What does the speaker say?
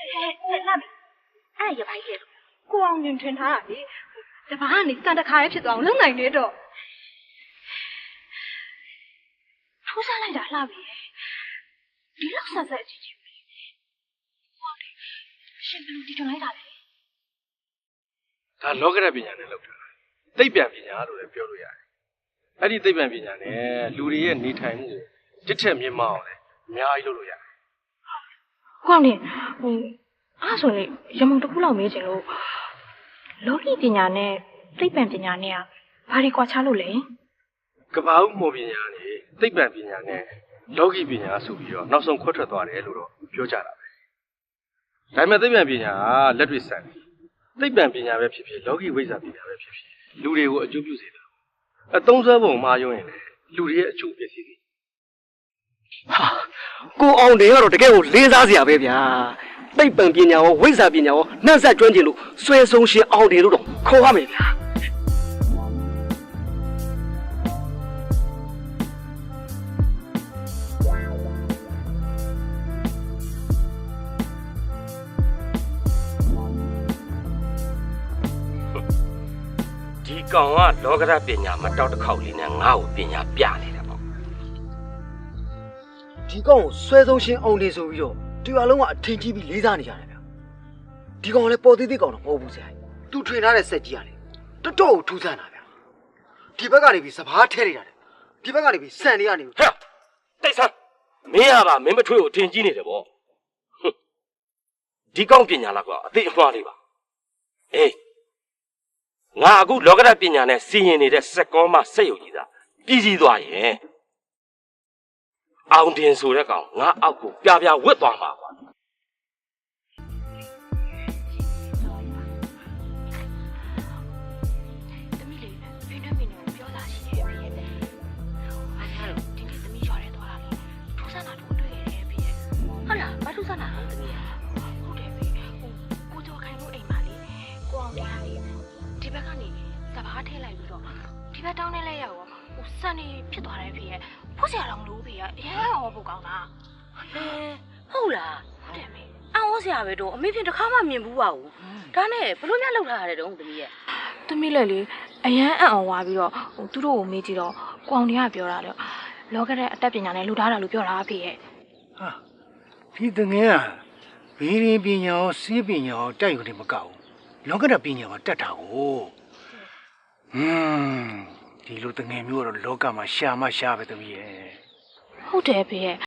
ဟဲ့လာပြီအဲ့ရပါရဲ့ကိုအောင်ညင်ထင်ထားတာလေတပားကနေစံတခါရဲဖြစ်သွားအောင်လုံနိုင်နေတော့ထိုးစားလိုက်တာလှပြီဒီလောက်ဆက်ဆက်ကြည့်ကြည့်ဟုတ်တယ်ရှင်ဘယ်လိုဒီထွန်လိုက်တာလဲဒါလောကရပညာနဲ့လောက်တာသိပ္ပံပညာလို့လည်းပြောလို့ရတယ်အဲ့ဒီသိပ္ပံပညာနဲ့လူတွေရဲ့နေထိုင်မှုကိုတစ်ထက်မြင့်မအောင်လေအများကြီးလုပ်လို့ရတယ် ကိုအောင်နေဟိုအားဆိုလေရမုံတစ်ခုလောက်မေးချင်လို့လောကီပညာနဲ့သိပ္ပံပညာနဲ့ကဘာတွေကွာခြားလို့လဲကဘာဦးမော်ပညာနဲ့သိပ္ပံပညာနဲ့လောကီပညာဆိုပြီးတော့နောက်ဆုံးခွဲထွက်သွားတယ်လို့တော့ပြောကြတာပဲဒါပေမဲ့သိပ္ပံပညာကလက်တွေ့ဆန်တယ်သိပ္ပံပညာပဲဖြစ်ဖြစ်လောကီဝိဇ္ဇာပညာပဲဖြစ်ဖြစ်လူတွေကိုအကျိုးပြုစေတယ်အသုံးစွဲပုံမှားယွင်းရင်လေလူတွေရဲ့အကျိုးပျက်စီးတယ် ဟာကိုအောင်တယ်ကတော့တကယ်ကိုလေးစားစရာပဲဗျာသိပ္ပံပညာရောဝိဇ္ဇာပညာရောနှံ့ဆက်ကျွမ်းကျင်လို့ဆွဲဆုံးရှင်အောင်တယ်လို့တော့ခေါ်ရမယ်ဗျာဒီကောင်ကလောကရပညာမတောက်တစ်ခေါက်လေးနဲ့ငါ့ကိုပညာပြနေတယ်ပေါ့ ဒီကောင်ကိုဆွဲဆုံးရှင်အောင်တယ်ဆိုပြီးတော့ဒီအလုံးကအထင်ကြီးပြီးလေးစားနေကြတယ်ဗျာဒီကောင်ကလည်းပေါ်သေးသေးကောင်တော့မဟုတ်ဘူးဆရာသူထွင်ထားတဲ့စက်ကြီးကလေတော်တော်ကိုထူးဆန်းတာဗျာဒီဘက်ကနေပြီးစပားထဲနေတာလေဒီဘက်ကနေပြီးစံတွေကနေပြီးဟဲ့တိတ်ဆန်းမင်းကပါမင်းမထွေးကိုအထင်ကြီးနေတယ်ပေါ့ဟွန်းဒီကောင်ပညာလားကွာအသိအမှားလေးပါအေးငါအခုလောကရပညာနဲ့စီရင်နေတဲ့စက်ကောမစက်ယုံကြီးသားပြည်စည်းသွားရင် အောင်တင်ဆိုတဲ့ကောင်ငါအောက်ကိုပြပြဝတ်သွားမှာကွာသမီးလေးဖိနှက်မိနေကိုပြောတာရှိရဲ့ဖေရဲ့အားရတော့ဒီနေ့သမီးရွာထဲသွားတာလေထူးဆန်းတာတော့တွေ့ရတယ်ဖေရဲ့ဟုတ်လားဘာထူးဆန်းတာလဲသမီးရဲ့ဟုတ်တယ်ဖေဟိုကိုကျော်ခိုင်လို့အိမ်မှာလေကိုအောင်နေရလေဒီဘက်ကနေစပားထဲလိုက်ပြီးတော့ဒီဘက်တောင်းနေလဲရရောဟိုစံ နေဖြစ်သွားတယ်ဖေရဲ့ဖို့စရာတော့မလို့ဖေရဲ့အရင်အောင်ဖို့ကောင်းတာဟဲဟုတ်လားဟုတ်တယ်မေအံ့ဩစရာပဲတော့အမေဖြင့်တစ်ခါမှမြင်ဘူးပါဘူးဒါနဲ့ဘလို့များလောက်ထားရတယ်တုံးသမီးရဲ့သမီးလည်းလေအရန်အံ့ဩသွားပြီးတော့ဟိုသူတို့ကိုမေးကြည့်တော့ကိုအောင်တွေကပြောတာလေလောကတဲ့အတတ်ပညာနဲ့လူထားတာလို့ပြောတာဖေရဲ့ဟာဒီတငယ်ကဘီရင်ပညာရောစီးပညာရောတက်ယူနေမကောက်ဘူးလောကရပညာမှာတက်တာကိုဟွန်း ဒီလိုတငယ်မျိုးကတော့လောကမှာရှာမရှာပဲသမီးရဲ့ဟုတ်တယ်ဖေရဲ့